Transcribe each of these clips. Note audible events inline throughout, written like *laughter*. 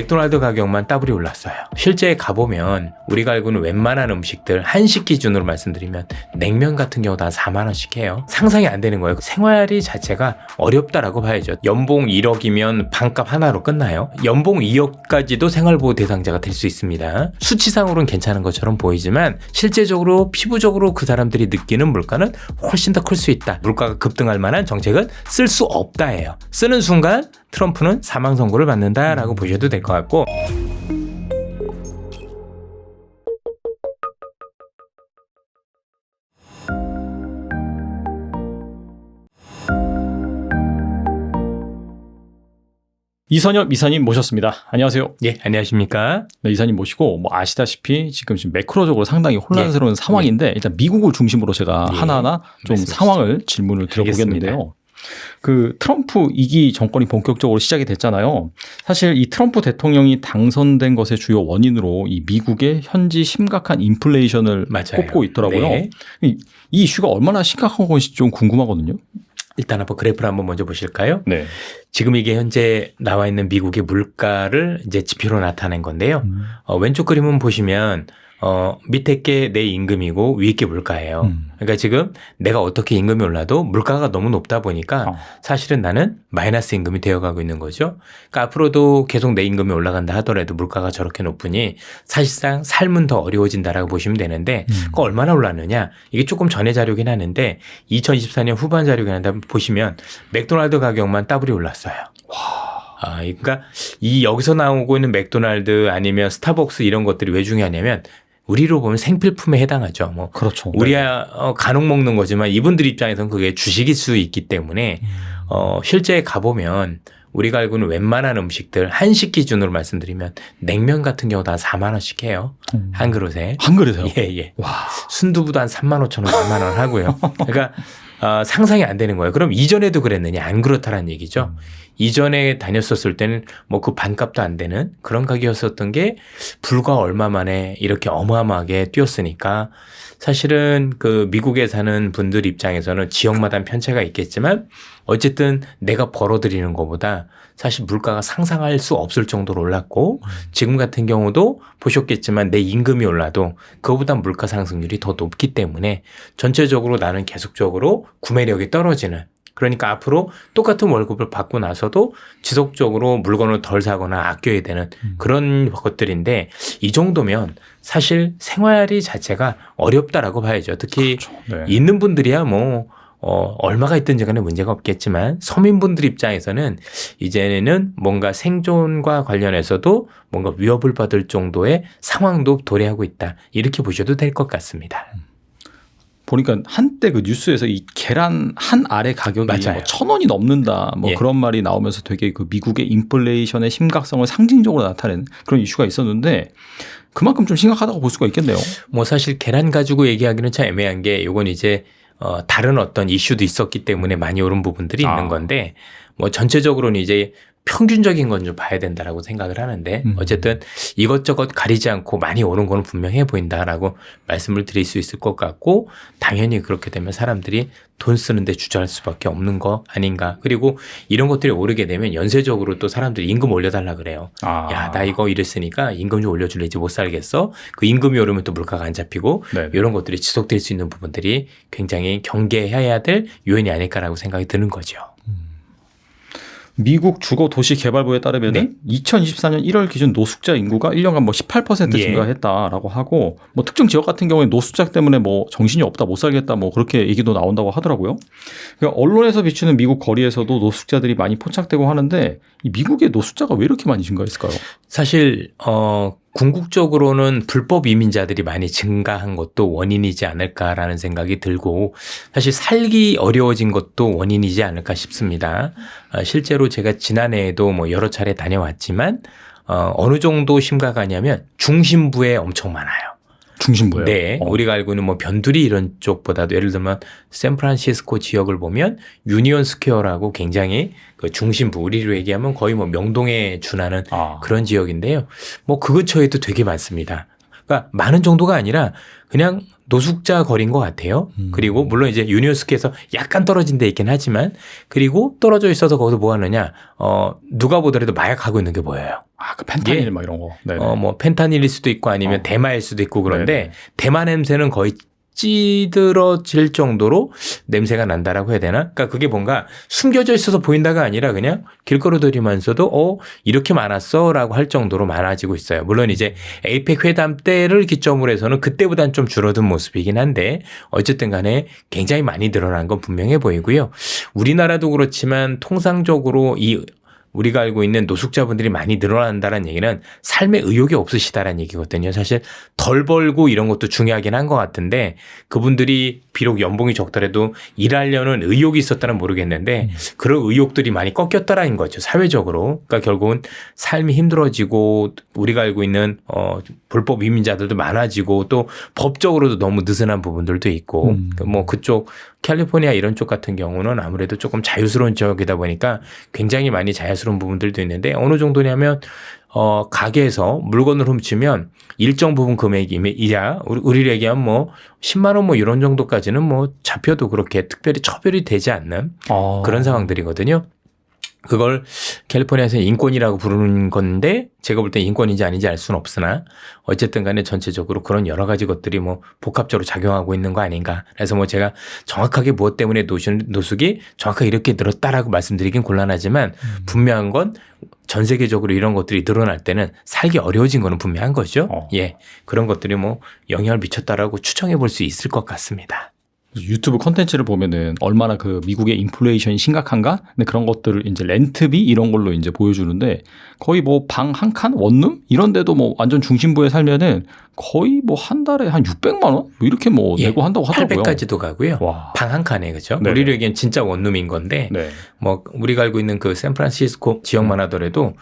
맥도날드 가격만 따블이 올랐어요. 실제 가보면 우리가 알고 있는 웬만한 음식들 한식 기준으로 말씀드리면 냉면 같은 경우 다 4만 원씩 해요. 상상이 안 되는 거예요. 생활이 자체가 어렵다라고 봐야죠. 연봉 1억이면 반값 하나로 끝나요. 연봉 2억까지도 생활보호 대상자가 될 수 있습니다. 수치상으로는 괜찮은 것처럼 보이지만 실제적으로 피부적으로 그 사람들이 느끼는 물가는 훨씬 더 클 수 있다. 물가가 급등할 만한 정책은 쓸 수 없다예요. 쓰는 순간 트럼프는 사망 선고를 받는다라고 보셔도 될 것 같고 이선엽 이사님 모셨습니다. 안녕하세요. 예 안녕하십니까? 네, 이사님 모시고 뭐 아시다시피 지금 지금 매크로적으로 상당히 혼란스러운 상황인데 일단 미국을 중심으로 제가 예. 하나하나 좀 말씀해 상황을 질문을 드려보겠는데요. 그 트럼프 2기 정권이 본격적으로 시작이 됐잖아요. 사실 이 트럼프 대통령이 당선된 것의 주요 원인으로 이 미국의 현지 심각한 인플레이션을 맞아요. 꼽고 있더라고요. 네. 이, 이 이슈가 얼마나 심각한 건지 좀 궁금하거든요. 일단 한번 그래프를 한번 먼저 보실까요? 네. 지금 이게 현재 나와 있는 미국의 물가를 이제 지표로 나타낸 건데요. 어, 왼쪽 그림은 보시면 어, 밑에 게 내 임금이고 위에 게 물가예요. 음. 그러니까 지금 내가 어떻게 임금이 올라도 물가가 너무 높다 보니까 어. 사실은 나는 마이너스 임금이 되어가고 있는 거죠. 그러니까 앞으로도 계속 내 임금이 올라간다 하더라도 물가가 저렇게 높으니 사실상 삶은 더 어려워진다라고 보시면 되는데 음. 그 얼마나 올랐느냐 이게 조금 전의 자료긴 하는데 2024년 후반 자료긴 한데 보시면 맥도날드 가격만 따블이 올랐어요. 아, 그러니까 이 여기서 나오고 있는 맥도날드 아니면 스타벅스 이런 것들이 왜 중요하냐면 우리로 보면 생필품에 해당하죠. 뭐 그렇죠. 우리야 어, 간혹 먹는 거지만 이분들 입장에서는 그게 주식일 수 있기 때문에 어, 실제 가 보면 우리가 알고 있는 웬만한 음식들 한식 기준으로 말씀드리면 냉면 같은 경우 다 4만 원씩 해요. 음. 한 그릇에. 한 그릇에요. 예, 예. 와. 순두부도 한 3만 5천 원, 4만 원 하고요. *laughs* 그러니까 어, 상상이 안 되는 거예요. 그럼 이전에도 그랬느냐? 안 그렇다라는 얘기죠. 음. 이전에 다녔었을 때는 뭐 그 반값도 안 되는 그런 가격이었었던 게 불과 얼마 만에 이렇게 어마어마하게 뛰었으니까 사실은 그 미국에 사는 분들 입장에서는 지역마다 편차가 있겠지만 어쨌든 내가 벌어들이는 것보다 사실 물가가 상상할 수 없을 정도로 올랐고 지금 같은 경우도 보셨겠지만 내 임금이 올라도 그거보다 물가 상승률이 더 높기 때문에 전체적으로 나는 계속적으로 구매력이 떨어지는 그러니까 앞으로 똑같은 월급을 받고 나서도 지속적으로 물건을 덜 사거나 아껴야 되는 음. 그런 것들인데 이 정도면 사실 생활이 자체가 어렵다라고 봐야죠. 특히 그렇죠. 네. 있는 분들이야 뭐 어, 얼마가 있든지 간에 문제가 없겠지만 서민분들 입장에서는 이제는 뭔가 생존과 관련해서도 뭔가 위협을 받을 정도의 상황도 도래하고 있다. 이렇게 보셔도 될 것 같습니다. 보니까 한때 그 뉴스에서 이 계란 한 알의 가격이 맞아요. 뭐천 원이 넘는다 뭐 예. 그런 말이 나오면서 되게 그 미국의 인플레이션의 심각성을 상징적으로 나타낸 그런 이슈가 있었는데 그만큼 좀 심각하다고 볼 수가 있겠네요. 뭐 사실 계란 가지고 얘기하기는 참 애매한 게 요건 이제 어, 다른 어떤 이슈도 있었기 때문에 많이 오른 부분들이 아. 있는 건데 뭐 전체적으로는 이제 평균적인 건 좀 봐야 된다라고 생각을 하는데 음. 어쨌든 이것저것 가리지 않고 많이 오른 거는 분명해 보인다라고 말씀을 드릴 수 있을 것 같고 당연히 그렇게 되면 사람들이 돈 쓰는데 주저할 수밖에 없는 거 아닌가 그리고 이런 것들이 오르게 되면 연쇄적으로 또 사람들이 임금 올려달라 그래요. 아. 야나 이거 이랬으니까 임금 좀 올려줄래 이제 못 살겠어. 그 임금이 오르면 또 물가가 안 잡히고 네. 이런 것들이 지속될 수 있는 부분들이 굉장히 경계해야 될 요인이 아닐까라고 생각이 드는 거죠. 미국 주거 도시 개발부에 따르면 네. 은 2024년 1월 기준 노숙자 인구가 1년간 뭐 18% 예. 증가했다라고 하고 뭐 특정 지역 같은 경우에 노숙자 때문에 뭐 정신이 없다 못 살겠다 뭐 그렇게 얘기도 나온다고 하더라고요. 그러니까 언론에서 비추는 미국 거리에서도 노숙자들이 많이 포착되고 하는데 이 미국의 노숙자가 왜 이렇게 많이 증가했을까요? 사실 어 궁극적으로는 불법 이민자들이 많이 증가한 것도 원인이지 않을까라는 생각이 들고 사실 살기 어려워진 것도 원인이지 않을까 싶습니다. 어, 실제로 제가 지난해에도 뭐 여러 차례 다녀왔지만 어, 어느 정도 심각하냐면 중심부에 엄청 많아요. 중심부예요. 네, 어. 우리가 알고 있는 뭐 변두리 이런 쪽보다도 예를 들면 샌프란시스코 지역을 보면 유니온 스퀘어라고 굉장히 그 중심부 우리로 얘기하면 거의 뭐 명동에 준하는 아. 그런 지역인데요. 뭐 그 근처에도 되게 많습니다. 그러니까 많은 정도가 아니라 그냥 노숙자 거리인 것 같아요. 음. 그리고 물론 이제 유니온스키에서 약간 떨어진 데 있긴 하지만 그리고 떨어져 있어서 거기서 뭐 하느냐 어 누가 보더라도 마약하고 있는 게 보여요. 아, 그 펜타닐 예. 막 이런 거. 네. 어뭐 펜타닐일 수도 있고 아니면 어. 대마일 수도 있고 그런데 네네. 대마 냄새는 거의 찌들어질 정도로 냄새가 난다라고 해야 되나? 그러니까 그게 뭔가 숨겨져 있어서 보인다가 아니라 그냥 길거리들이면서도 어 이렇게 많았어라고 할 정도로 많아지고 있어요. 물론 이제 에이펙 회담 때를 기점으로 해서는 그때보단 좀 줄어든 모습이긴 한데 어쨌든 간에 굉장히 많이 늘어난 건 분명해 보이고요. 우리나라도 그렇지만 통상적으로 이 우리가 알고 있는 노숙자분들이 많이 늘어난다는 얘기는 삶의 의욕이 없으시다라는 얘기거든요. 사실 덜 벌고 이런 것도 중요하긴 한 것 같은데 그분들이 비록 연봉이 적더라도 일하려는 의욕이 있었다는 모르겠는데 그런 의욕들이 많이 꺾였다라는 거죠. 사회적으로. 그러니까 결국은 삶이 힘들어지고 우리가 알고 있는 어 불법 이민자들도 많아지고 또 법적으로도 너무 느슨한 부분들도 있고 음. 뭐 그쪽 캘리포니아 이런 쪽 같은 경우는 아무래도 조금 자유스러운 지역이다 보니까 굉장히 많이 자유스러운 부분들도 있는데 어느 정도냐면 어 가게에서 물건을 훔치면 일정 부분 금액이 이자 우리 얘기하면 뭐 10만 원 뭐 이런 정도까지는 뭐 잡혀도 그렇게 특별히 처벌이 되지 않는 아. 그런 상황들이거든요. 그걸 캘리포니아에서 인권이라고 부르는 건데 제가 볼 때 인권인지 아닌지 알 수는 없으나 어쨌든 간에 전체적으로 그런 여러 가지 것들이 뭐 복합적으로 작용하고 있는 거 아닌가. 그래서 뭐 제가 정확하게 무엇 때문에 노숙, 노숙이 정확하게 이렇게 늘었다라고 말씀드리긴 곤란하지만 분명한 건 전 세계적으로 이런 것들이 늘어날 때는 살기 어려워진 거는 분명한 거죠. 어. 예. 그런 것들이 뭐 영향을 미쳤다라고 추정해 볼 수 있을 것 같습니다. 유튜브 컨텐츠를 보면은 얼마나 그 미국의 인플레이션이 심각한가? 근데 그런 것들을 이제 렌트비 이런 걸로 이제 보여주는데 거의 뭐 방 한 칸 원룸 이런 데도 뭐 완전 중심부에 살면은 거의 뭐 한 달에 한 600만 원? 뭐 이렇게 뭐 예. 내고 한다고 하더라고요. 800까지도 가고요. 와. 방한 칸에 그죠? 네네. 우리로 얘기하면 진짜 원룸인 건데 네. 뭐 우리가 알고 있는 그 샌프란시스코 지역만 하더라도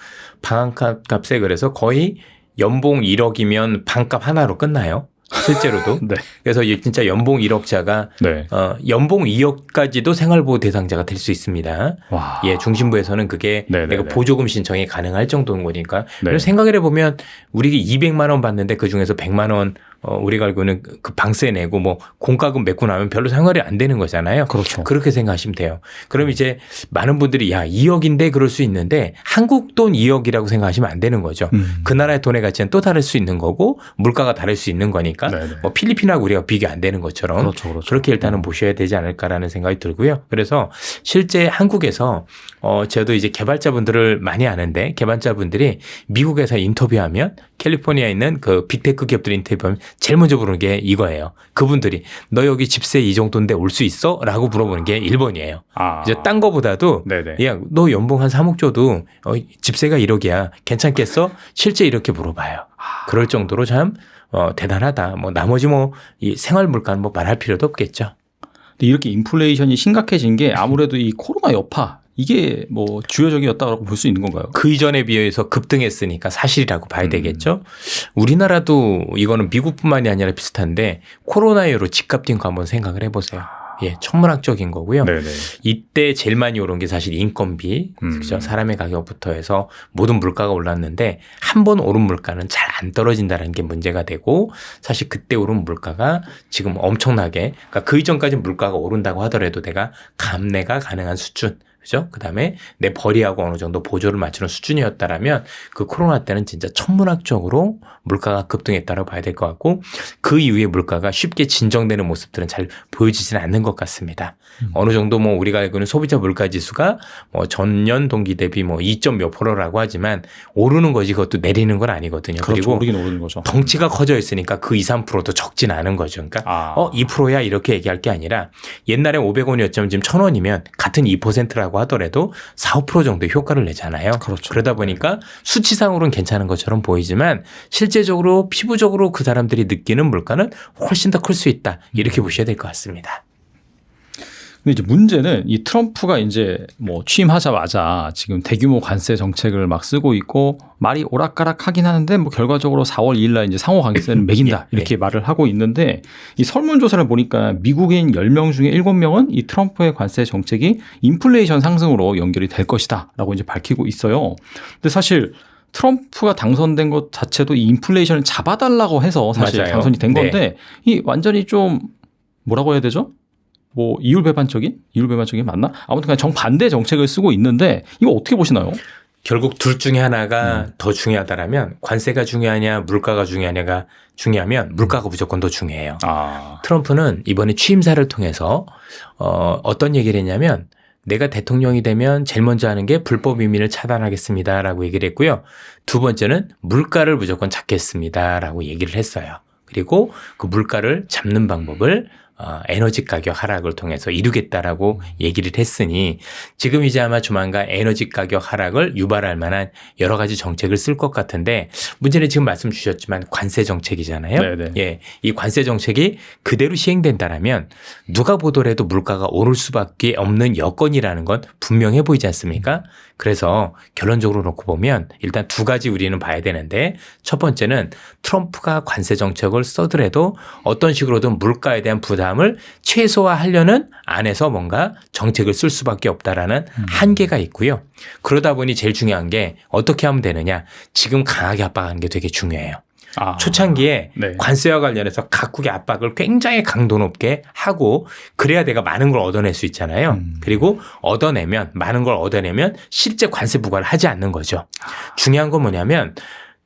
방 한 칸 값에 그래서 거의 연봉 1억이면 방값 하나로 끝나요. 실제로도. *laughs* 네. 그래서 이 진짜 연봉 1억자가 네. 어 연봉 2억까지도 생활보호 대상자가 될 수 있습니다. 와. 예, 중심부에서는 그게 네네네. 내가 보조금 신청이 가능할 정도인 거니까. 네. 그래서 생각을 해보면 우리가 200만 원 받는데 그 중에서 100만 원 어, 우리가 알고 있는 그 방세 내고 뭐 공과금 맺고 나면 별로 생활이 안 되는 거잖아요. 그렇죠. 그렇게 생각하시면 돼요. 그럼 이제 많은 분들이 야 2억인데 그럴 수 있는데 한국 돈 2억이라고 생각하시면 안 되는 거죠. 음. 그 나라의 돈의 가치는 또 다를 수 있는 거고 물가가 다를 수 있는 거니까 네네. 뭐 필리핀하고 우리가 비교 안 되는 것처럼 그렇죠. 그렇죠. 그렇게 일단은 보셔야 되지 않을까라는 생각이 들고요. 그래서 실제 한국에서 어 저도 이제 개발자분들을 많이 아는데 개발자분들이 미국에서 인터뷰하면 캘리포니아에 있는 그 빅테크 기업들 인터뷰하면 제일 먼저 부르는 게 이거예요. 그분들이 너 여기 집세 이 정도인데 올 수 있어? 라고 물어보는 게 1번이에요. 아. 이제 딴 거보다도 네네. 야, 너 연봉 한 3억 줘도 어, 집세가 1억이야. 괜찮겠어? 실제 이렇게 물어봐요. 그럴 정도로 참 어, 대단하다. 뭐 나머지 뭐 이 생활 물가는 뭐 말할 필요도 없겠죠. 근데 이렇게 인플레이션이 심각해진 게 *laughs* 아무래도 이 코로나 여파 이게 뭐 주요적이었다고 볼 수 있는 건가요? 그 이전에 비해서 급등했으니까 사실이라고 봐야 음. 되겠죠. 우리나라도 이거는 미국뿐만이 아니라 비슷한데 코로나19로 집값 뛴거 한번 생각을 해보세요. 예, 천문학적인 거고요. 네네. 이때 제일 많이 오른 게 사실 인건비, 음. 그죠? 사람의 가격부터 해서 모든 물가가 올랐는데 한 번 오른 물가는 잘 안 떨어진다는 게 문제가 되고 사실 그때 오른 물가가 지금 엄청나게 그러니까 그 이전까지 물가가 오른다고 하더라도 내가 감내가 가능한 수준. 그죠? 그 다음에 내 벌이하고 어느 정도 보조를 맞추는 수준이었다라면 그 코로나 때는 진짜 천문학적으로 물가가 급등했다고 봐야 될 것 같고 그 이후에 물가가 쉽게 진정되는 모습들은 잘 보여지지는 않는 것 같습니다. 음. 어느 정도 뭐 우리가 알고 있는 소비자 물가 지수가 뭐 전년 동기 대비 뭐 2.몇 프로라고 하지만 오르는 거지 그것도 내리는 건 아니거든요. 그렇죠. 그리고 오르긴 오르는 거죠. 덩치가 커져 있으니까 그 2, 3%도 적진 않은 거죠. 그러니까 아. 어, 2%야 이렇게 얘기할 게 아니라 옛날에 500원이었지만 지금 1000원이면 같은 2%라고 하더라도 4, 5% 정도 효과를 내잖아요. 그렇죠. 그러다 보니까 수치상으로는 괜찮은 것처럼 보이지만 실제적으로 피부적으로 그 사람들이 느끼는 물가는 훨씬 더 클 수 있다. 이렇게 보셔야 될 것 같습니다. 근데 이제 문제는 이 트럼프가 이제 뭐 취임하자마자 지금 대규모 관세 정책을 막 쓰고 있고 말이 오락가락 하긴 하는데 뭐 결과적으로 4월 2일 날 이제 상호 관세는 *clears throat* 매긴다 예, 이렇게 말을 하고 있는데 이 설문조사를 보니까 미국인 10명 중에 7명은 이 트럼프의 관세 정책이 인플레이션 상승으로 연결이 될 것이다 라고 이제 밝히고 있어요. 근데 사실 트럼프가 당선된 것 자체도 이 인플레이션을 잡아달라고 해서 사실 맞아요. 당선이 된 네. 건데 이 완전히 좀 뭐라고 해야 되죠? 뭐 이율배반적인 이율배반적인 맞나? 아무튼 그냥 정반대 정책을 쓰고 있는데 이거 어떻게 보시나요? 결국 둘 중에 하나가 음. 더 중요하다라면 관세가 중요하냐 물가가 중요하냐가 중요하면 물가가 무조건 더 중요해요. 아, 트럼프는 이번에 취임사를 통해서 어, 어떤 얘기를 했냐면 내가 대통령이 되면 제일 먼저 하는 게 불법 이민을 차단하겠습니다라고 얘기를 했고요. 두 번째는 물가를 무조건 잡겠습니다라고 얘기를 했어요. 그리고 그 물가를 잡는 방법을 어, 에너지 가격 하락을 통해서 이루겠다라고 얘기를 했으니 지금 이제 아마 조만간 에너지 가격 하락을 유발할 만한 여러 가지 정책을 쓸 것 같은데 문제는 지금 말씀 주셨지만 관세 정책이잖아요. 네네. 예, 이 관세 정책이 그대로 시행된다라면 누가 보더라도 물가가 오를 수밖에 없는 여건이라는 건 분명해 보이지 않습니까? 그래서 결론적으로 놓고 보면 일단 두 가지 우리는 봐야 되는데 첫 번째는 트럼프가 관세 정책을 써더라도 어떤 식으로든 물가에 대한 부담을 최소화하려는 안에서 뭔가 정책을 쓸 수밖에 없다라는 한계가 있고요. 그러다 보니 제일 중요한 게 어떻게 하면 되느냐. 지금 강하게 압박하는 게 되게 중요해요. 아. 초창기에 네. 관세와 관련해서 각국의 압박을 굉장히 강도 높게 하고 그래야 내가 많은 걸 얻어낼 수 있잖아요. 음. 그리고 얻어내면 많은 걸 얻어내면 실제 관세 부과를 하지 않는 거죠. 중요한 건 뭐냐면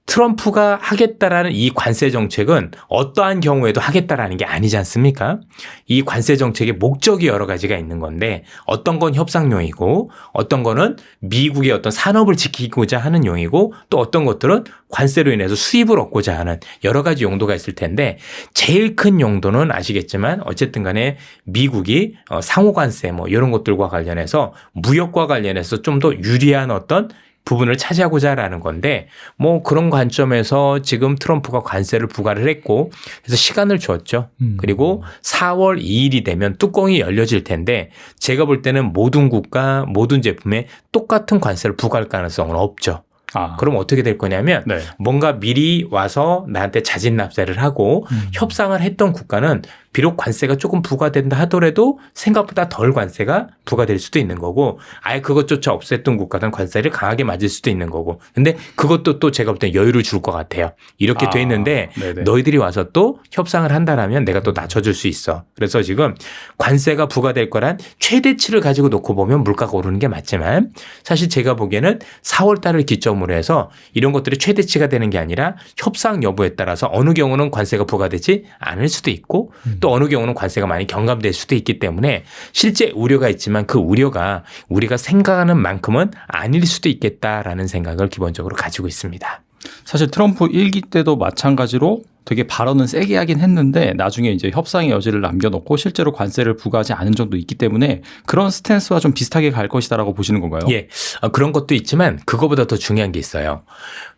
트럼프가 하겠다라는 이 관세 정책은 어떠한 경우에도 하겠다라는 게 아니지 않습니까? 이 관세 정책의 목적이 여러 가지가 있는 건데 어떤 건 협상용이고 어떤 거는 미국의 어떤 산업을 지키고자 하는 용이고 또 어떤 것들은 관세로 인해서 수입을 얻고자 하는 여러 가지 용도가 있을 텐데 제일 큰 용도는 아시겠지만 어쨌든 간에 미국이 어, 상호 관세 뭐 이런 것들과 관련해서 무역과 관련해서 좀 더 유리한 어떤 부분을 차지하고자라는 건데 뭐 그런 관점에서 지금 트럼프가 관세를 부과를 했고 그래서 시간을 줬죠. 음. 그리고 4월 2일이 되면 뚜껑이 열려질 텐데 제가 볼 때는 모든 국가 모든 제품에 똑같은 관세를 부과할 가능성은 없죠. 아. 그럼 어떻게 될 거냐면 네. 뭔가 미리 와서 나한테 자진 납세를 하고 음. 협상을 했던 국가는 비록 관세가 조금 부과된다 하더라도 생각보다 덜 관세가 부과될 수도 있는 거고 아예 그것조차 없앴던 국가는 관세를 강하게 맞을 수도 있는 거고 근데 그것도 또 제가 볼 때 여유를 줄 것 같아요. 이렇게 아, 돼 있는데 네네. 너희들이 와서 또 협상을 한다라면 내가 또 낮춰줄 수 있어. 그래서 지금 관세가 부과될 거란 최대치를 가지고 놓고 보면 물가가 오르는 게 맞지만 사실 제가 보기에는 4월 달을 기점 으로 해서 이런 것들이 최대치가 되는 게 아니라 협상 여부에 따라서 어느 경우는 관세가 부과되지 않을 수도 있고 또 어느 경우는 관세가 많이 경감될 수도 있기 때문에 실제 우려가 있지만 그 우려가 우리가 생각하는 만큼은 아닐 수도 있겠다라는 생각을 기본적으로 가지고 있습니다. 사실 트럼프 일기 때도 마찬가지로 되게 발언은 세게 하긴 했는데 나중에 이제 협상의 여지를 남겨놓고 실제로 관세를 부과하지 않은 점도 있기 때문에 그런 스탠스와 좀 비슷하게 갈 것이다라고 보시는 건가요? 예, 어, 그런 것도 있지만 그거보다 더 중요한 게 있어요.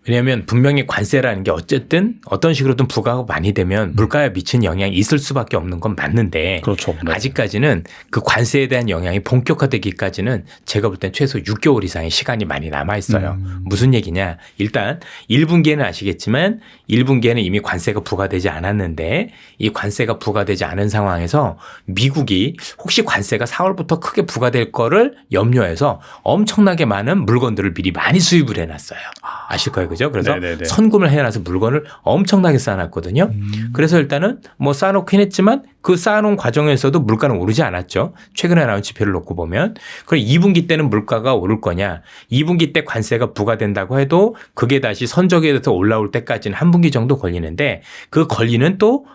왜냐하면 분명히 관세라는 게 어쨌든 어떤 식으로든 부과가 많이 되면 물가에 미친 영향이 있을 수밖에 없는 건 맞는데 그렇죠. 네. 아직까지는 그 관세에 대한 영향이 본격화되기까지는 제가 볼 땐 최소 6개월 이상의 시간이 많이 남아 있어요. 음. 무슨 얘기냐? 일단 1분기에는 아시겠지만 1분기에는 이미 관세가 부과되지 않았는데 이 관세가 부과되지 않은 상황에서 미국이 혹시 관세가 4월부터 크게 부과될 거를 염려해서 엄청나게 많은 물건들을 미리 많이 수입을 해놨어요. 아실 거예요, 그죠? 그래서 네네네. 선금을 해놔서 물건을 엄청나게 쌓아놨거든요. 음. 그래서 일단은 뭐 쌓아놓긴 했지만 그 쌓아놓은 과정에서도 물가는 오르지 않았죠. 최근에 나온 지표를 놓고 보면. 그럼 2분기 때는 물가가 오를 거냐. 2분기 때 관세가 부과된다고 해도 그게 다시 선적에 대해서 올라올 때까지는 한 분기 정도 걸리는데 그 걸리는 또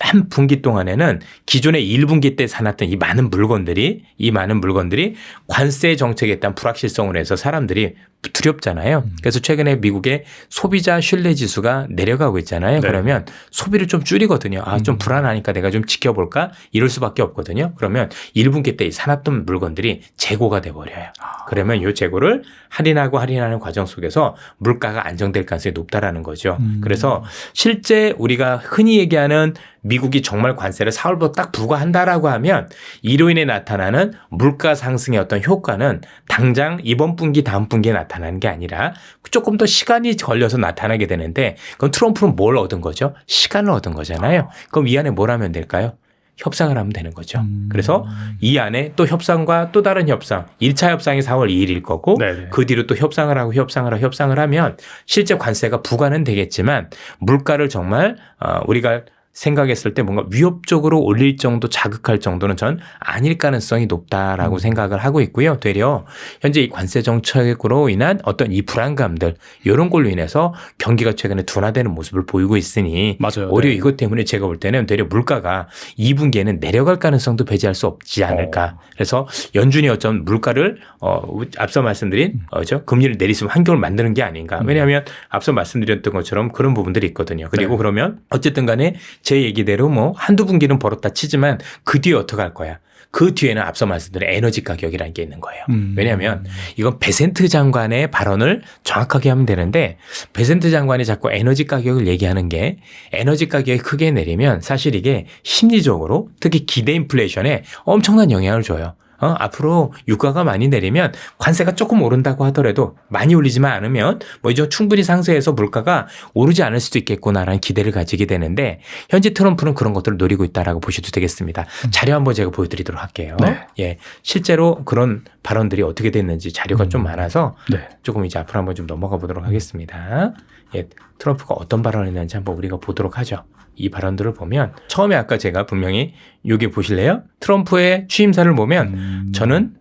한 분기 동안에는 기존에 1분기 때 사놨던 이 많은 물건들이 이 많은 물건들이 관세 정책에 대한 불확실성으로 해서 사람들이 두렵잖아요. 음. 그래서 최근에 미국의 소비자 신뢰 지수가 내려가고 있잖아요. 네. 그러면 소비를 좀 줄이거든요. 아, 좀 음. 불안하니까 내가 좀 지켜볼까? 이럴 수밖에 없거든요. 그러면 1분기 때 사놨던 물건들이 재고가 돼 버려요. 아. 그러면 이 재고를 할인하고 할인하는 과정 속에서 물가가 안정될 가능성이 높다라는 거죠. 음. 그래서 실제 우리가 흔히 얘기하는 미국이 정말 관세를 4월부터 딱 부과한다라고 하면 이로 인해 나타나는 물가 상승의 어떤 효과는 당장 이번 분기 다음 분기에 나타나는 게 아니라 조금 더 시간이 걸려서 나타나게 되는데 그럼 트럼프는 뭘 얻은 거죠? 시간을 얻은 거잖아요. 그럼 이 안에 뭘 하면 될까요? 협상을 하면 되는 거죠. 음. 그래서 이 안에 또 협상과 또 다른 협상, 1차 협상이 4월 2일일 거고 네네. 그 뒤로 또 협상을 하고 협상을 하고 협상을 하면 실제 관세가 부과는 되겠지만 물가를 정말 어, 우리가 생각했을 때 뭔가 위협적으로 올릴 정도 자극할 정도는 전 아닐 가능성이 높다라고 음. 생각을 하고 있고요. 되려 현재 이 관세 정책으로 인한 어떤 이 불안감들 이런 걸로 인해서 경기가 최근에 둔화되는 모습을 보이고 있으니 맞아요. 오히려 네. 이것 때문에 제가 볼 때는 되려 물가가 2분기에는 내려갈 가능성도 배제할 수 없지 않을까. 어. 그래서 연준이 어쩜 물가를 어 앞서 말씀드린 어죠 금리를 내리시면 환경을 만드는 게 아닌가. 음. 왜냐하면 앞서 말씀드렸던 것처럼 그런 부분들이 있거든요. 그리고 네. 그러면 어쨌든 간에 제 얘기대로 뭐 한두 분기는 벌었다 치지만 그 뒤에 어떻게 할 거야? 그 뒤에는 앞서 말씀드린 에너지 가격이라는 게 있는 거예요. 음. 왜냐하면 이건 베센트 장관의 발언을 정확하게 하면 되는데 베센트 장관이 자꾸 에너지 가격을 얘기하는 게 에너지 가격이 크게 내리면 사실 이게 심리적으로 특히 기대 인플레이션에 엄청난 영향을 줘요. 어, 앞으로 유가가 많이 내리면 관세가 조금 오른다고 하더라도 많이 올리지만 않으면 뭐 이제 충분히 상세해서 물가가 오르지 않을 수도 있겠구나라는 기대를 가지게 되는데 현재 트럼프는 그런 것들을 노리고 있다라고 보셔도 되겠습니다. 자료 한번 제가 보여드리도록 할게요. 네. 예, 실제로 그런 발언들이 어떻게 됐는지 자료가 좀 음. 많아서 네. 조금 이제 앞으로 한번 좀 넘어가 보도록 하겠습니다. 예, 트럼프가 어떤 발언을 했는지 한번 우리가 보도록 하죠. 이 발언들을 보면 처음에 아까 제가 분명히 여기 보실래요? 트럼프의 취임사를 보면 음. 저는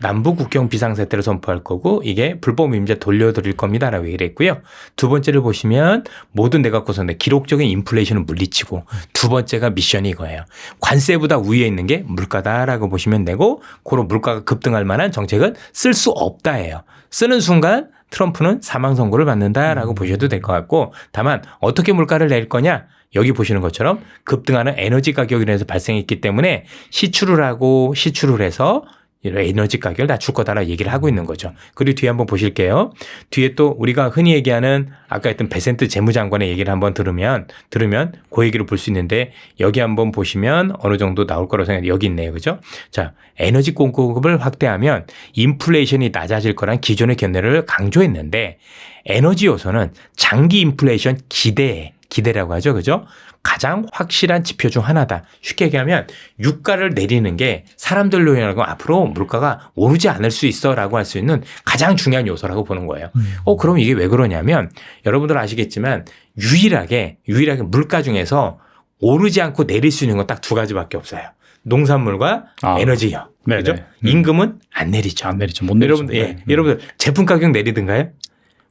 남부 국경 비상사태를 선포할 거고 이게 불법 임자 돌려드릴 겁니다라고 얘기를 했고요. 두 번째를 보시면 모든 내각 구성대 기록적인 인플레이션을 물리치고 두 번째가 미션이 이거예요. 관세보다 위에 있는 게 물가다라고 보시면 되고 고로 물가가 급등할 만한 정책은 쓸 수 없다예요. 쓰는 순간 트럼프는 사망 선고를 받는다라고 보셔도 될 것 같고 다만 어떻게 물가를 낼 거냐 여기 보시는 것처럼 급등하는 에너지 가격으로 인해서 발생했기 때문에 시출을 하고 시출을 해서 에너지 가격을 낮출 거다라고 얘기를 하고 있는 거죠. 그리고 뒤에 한번 보실게요. 뒤에 또 우리가 흔히 얘기하는 아까 했던 베센트 재무장관의 얘기를 한번 들으면 들으면 그 얘기를 볼 수 있는데 여기 한번 보시면 어느 정도 나올 거라고 생각해 여기 있네요. 그죠? 자, 에너지 공급을 확대하면 인플레이션이 낮아질 거란 기존의 견해를 강조했는데 에너지 요소는 장기 인플레이션 기대 기대라고 하죠. 그죠? 가장 확실한 지표 중 하나다. 쉽게 얘기하면 유가를 내리는 게 사람들로 인하고 앞으로 물가가 오르지 않을 수 있어라고 할 수 있는 가장 중요한 요소라고 보는 거예요. 음. 어, 그럼 이게 왜 그러냐면 여러분들 아시겠지만 유일하게 유일하게 물가 중에서 오르지 않고 내릴 수 있는 건 딱 두 가지밖에 없어요. 농산물과 아. 에너지요. 네네. 그죠? 음. 임금은 안 내리죠. 안 내리죠. 못 내리죠. 여러분, 예, 네. 여러분들 제품 가격 내리든가요?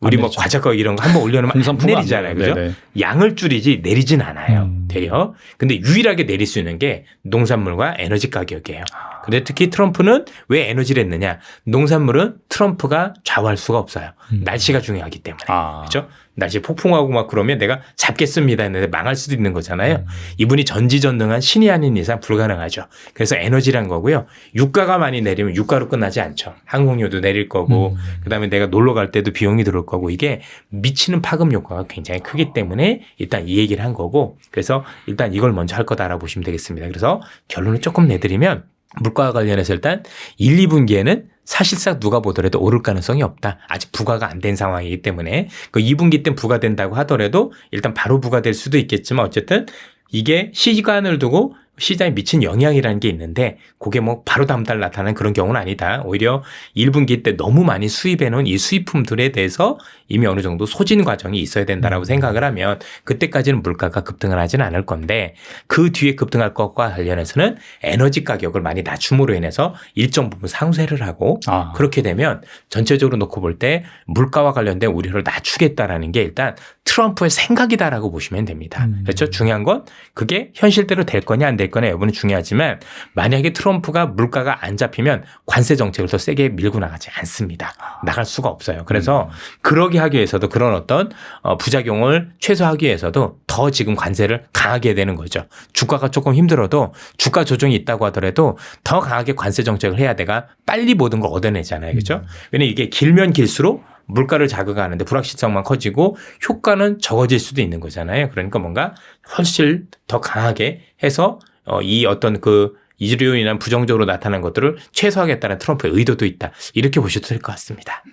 우리 뭐. 과자 가격 이런 거 한번 올려놓으면 안 내리잖아요. 그죠? 네네. 양을 줄이지 내리진 않아요. 음. 되려. 근데 유일하게 내릴 수 있는 게 농산물과 에너지 가격이에요. 아. 근데 특히 트럼프는 왜 에너지를 했느냐? 농산물은 트럼프가 좌우할 수가 없어요. 음. 날씨가 중요하기 때문에. 아. 그렇죠? 날씨 폭풍하고 막 그러면 내가 잡겠습니다 했는데 망할 수도 있는 거잖아요. 음. 이분이 전지전능한 신이 아닌 이상 불가능하죠. 그래서 에너지란 거고요. 유가가 많이 내리면 유가로 끝나지 않죠. 항공료도 내릴 거고 음. 그다음에 내가 놀러 갈 때도 비용이 들을 거고 이게 미치는 파급 효과가 굉장히 크기 때문에 일단 이 얘기를 한 거고 그래서 일단 이걸 먼저 할 거다라고 보시면 되겠습니다. 그래서 결론을 조금 내드리면 물가와 관련해서 일단 1, 2분기에는 사실상 누가 보더라도 오를 가능성이 없다. 아직 부과가 안 된 상황이기 때문에 그 2분기 때 부과된다고 하더라도 일단 바로 부과될 수도 있겠지만 어쨌든 이게 시간을 두고 시장에 미친 영향이라는 게 있는데 그게 뭐 바로 다음 달 나타나는 그런 경우는 아니다. 오히려 1분기 때 너무 많이 수입해 놓은 이 수입품들에 대해서 이미 어느 정도 소진 과정이 있어야 된다라고 생각을 하면 그때까지는 물가가 급등을 하지는 않을 건데 그 뒤에 급등할 것과 관련해서는 에너지 가격을 많이 낮춤으로 인해서 일정 부분 상쇄를 하고 아. 그렇게 되면 전체적으로 놓고 볼 때 물가와 관련된 우려를 낮추겠다라는 게 일단 트럼프의 생각이다라고 보시면 됩니다. 음. 그렇죠? 중요한 건 그게 현실대로 될 거냐 안 될 거냐 여부는 중요하지만 만약에 트럼프가 물가가 안 잡히면 관세 정책을 더 세게 밀고 나가지 않습니다. 나갈 수가 없어요. 그래서 그러기 하기 위해서도 그런 어떤 어, 부작용을 최소화하기 위해서도 더 지금 관세를 강하게 해야 되는 거죠. 주가가 조금 힘들어도 주가 조정이 있다고 하더라도 더 강하게 관세 정책을 해야 돼가 빨리 모든 걸 얻어내잖아요. 그죠? 왜냐면 이게 길면 길수록 물가를 자극하는데 불확실성만 커지고 효과는 적어질 수도 있는 거잖아요. 그러니까 뭔가 훨씬 더 강하게 해서 어, 이 어떤 그 이주로 인한 부정적으로 나타난 것들을 최소화하겠다는 트럼프의 의도도 있다. 이렇게 보셔도 될 것 같습니다.